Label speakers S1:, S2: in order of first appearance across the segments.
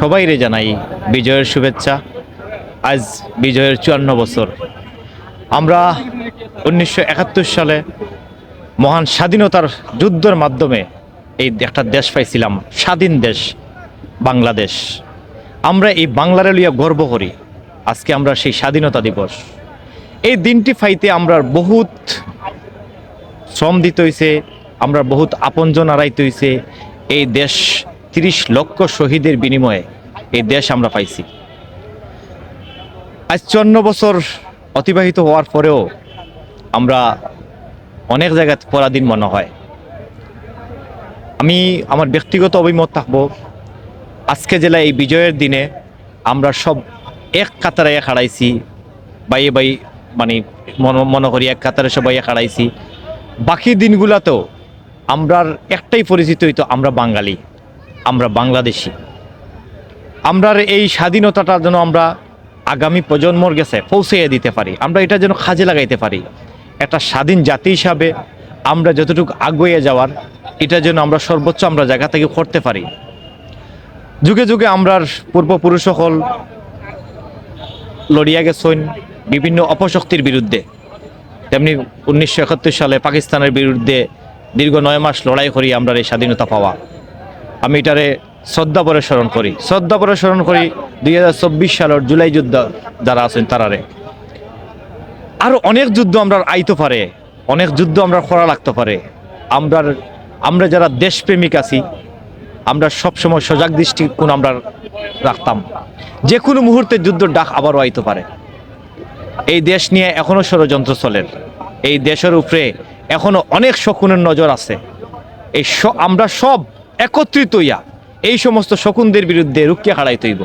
S1: সবাইরে জানাই বিজয়ের শুভেচ্ছা। আজ বিজয়ের চুয়ান্ন বছর। আমরা উনিশশো একাত্তর সালে মহান স্বাধীনতার যুদ্ধের মাধ্যমে এই একটা দেশ পাইছিলাম, স্বাধীন দেশ, বাংলাদেশ। আমরা এই বাংলারে লইয়া গর্ব করি, আজকে আমরা সেই স্বাধীনতা দিবস। এই দিনটি ফাইতে আমরা বহুত শ্রম দিতে হইছে, আমরা বহুত আপনজন আড়াইতে হইছে, এই দেশ তিরিশ লক্ষ শহীদের বিনিময়ে এই দেশ আমরা পাইছি। আজ চন্ন বছর অতিবাহিত হওয়ার পরেও আমরা অনেক জায়গায় পরাধীন মনে হয়। আমি আমার ব্যক্তিগত অভিমত থাকব, আজকে জেলা এই বিজয়ের দিনে আমরা সব এক কাতারে এক হারাইছি বাইয়ে বাই মানে মন- মনে করি এক কাতারে সবাই এক হারাইছি। বাকি দিনগুলাতেও আমরার একটাই পরিচিত হইতো আমরা বাঙালি। আমরা বাংলাদেশি। আমরার এই স্বাধীনতাটা যেন আমরা আগামী প্রজন্মর গেছে পৌঁছে দিতে পারি, আমরা এটা যেন কাজে লাগাইতে পারি। একটা স্বাধীন জাতি হিসাবে আমরা যতটুকু আগুয়ে যাওয়ার, এটা যেন আমরা সর্বোচ্চ আমরা জায়গা থেকে করতে পারি। যুগে যুগে আমরার পূর্বপুরুষ সকল লড়িয়া গেছেন বিভিন্ন অপশক্তির বিরুদ্ধে। তেমনি উনিশশো একাত্তর সালে পাকিস্তানের বিরুদ্ধে দীর্ঘ নয় মাস লড়াই করি আমরা এই স্বাধীনতা পাওয়া। আমি এটারে শ্রদ্ধা পরে স্মরণ করি। শ্রদ্ধা পরে স্মরণ করি দুই হাজার চব্বিশ সালের জুলাই যুদ্ধ যারা আছেন তারারে। আরও অনেক যুদ্ধ আমরা আইতে পারে, অনেক যুদ্ধ আমরা করা লাগতে পারে। আমরা আমরা যারা দেশপ্রেমিক আছি, আমরা সবসময় সজাগ দৃষ্টিকোণ আমরা রাখতাম। যে কোনো মুহূর্তে যুদ্ধর ডাক আবারও আইতে পারে। এই দেশ নিয়ে এখনও ষড়যন্ত্র চলের এই দেশের উপরে এখনও অনেক শকুনের নজর আছে। এই আমরা সব একত্রিত হইয়া এই সমস্ত শকুনদের বিরুদ্ধে রুকিয়া হারাই তৈব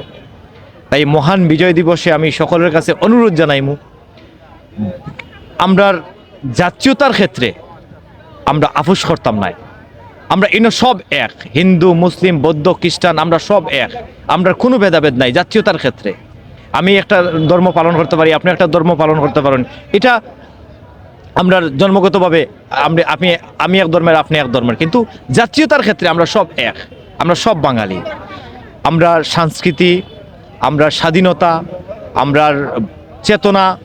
S1: তাই মহান বিজয় দিবসে আমি সকলের কাছে অনুরোধ জানাইমু, আমরার জাতীয়তার ক্ষেত্রে আমরা আপোষ করতাম নাই। আমরা ইনো সব এক, হিন্দু, মুসলিম, বৌদ্ধ, খ্রিস্টান, আমরা সব এক। আমরা কোনো ভেদাভেদ নাই জাতীয়তার ক্ষেত্রে। আমি একটা ধর্ম পালন করতে পারি, আপনি একটা ধর্ম পালন করতে পারেন। এটা আমরা জন্মগতভাবে, আমরা আপনি আমি এক ধর্মের, আপনি এক ধর্মের। কিন্তু জাতীয়তার ক্ষেত্রে আমরা সব এক। আমরা সব বাঙালি। আমরা সংস্কৃতি, আমরা স্বাধীনতা আমরার চেতনা,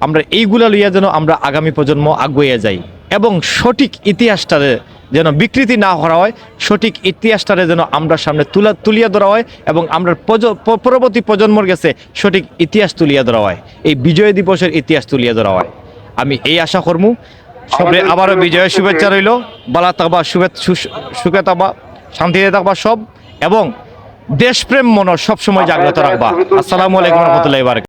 S1: আমরা এইগুলা লইয়া যেন আমরা আগামী প্রজন্ম আগুয়ে যাই। এবং সঠিক ইতিহাসটারে যেন বিকৃতি না করা হয়, সঠিক ইতিহাসটারে যেন আমরা সামনে তুলা তুলিয়া ধরা হয় এবং আমরা পরবর্তী প্রজন্মর কাছে সঠিক ইতিহাস তুলিয়া ধরা হয়। এই বিজয় দিবসের ইতিহাস তুলিয়া ধরা হয়। আমি এই আশা করমু। সবাই আবারও বিজয়ের শুভেচ্ছা রইল। বালা থাকবা সুখে থাকবা শান্তিতে থাকবা সব। এবং দেশপ্রেম মন সবসময় জাগ্রত রাখবা। আসসালামু আলাইকুম রহমতুল্লাহ